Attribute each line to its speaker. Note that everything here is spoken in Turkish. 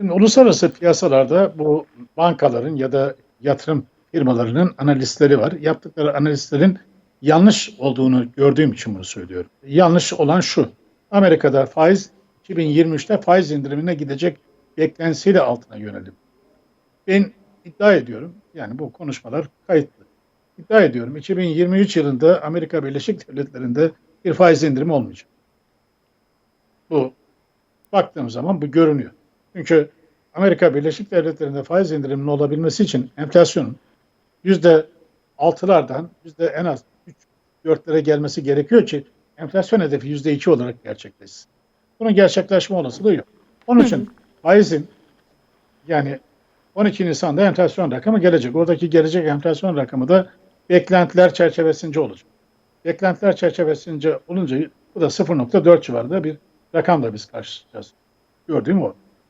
Speaker 1: Şimdi uluslararası piyasalarda bu bankaların ya da yatırım firmalarının analistleri var. Yaptıkları analistlerin yanlış olduğunu gördüğüm için bunu söylüyorum. Yanlış olan şu. Amerika'da faiz 2023'te faiz indirimine gidecek beklentisiyle altına yönelim. Ben iddia ediyorum, yani bu konuşmalar kayıtlı. İddia ediyorum 2023 yılında Amerika Birleşik Devletleri'nde bir faiz indirimi olmayacak. Bu baktığım zaman bu görünüyor. Çünkü Amerika Birleşik Devletleri'nde faiz indiriminin olabilmesi için enflasyonun yüzde altılardan yüzde en az 3 dörtlere gelmesi gerekiyor ki enflasyon hedefi yüzde iki olarak gerçekleşsin. Bunun gerçekleşme olasılığı yok. Onun için faizin yani 12 Nisan'da enflasyon rakamı gelecek. Oradaki gelecek enflasyon rakamı da beklentiler çerçevesince olacak. Beklentiler çerçevesince olunca bu da 0.4 civarında bir rakamla biz karşılaşacağız. Gördüğüm o.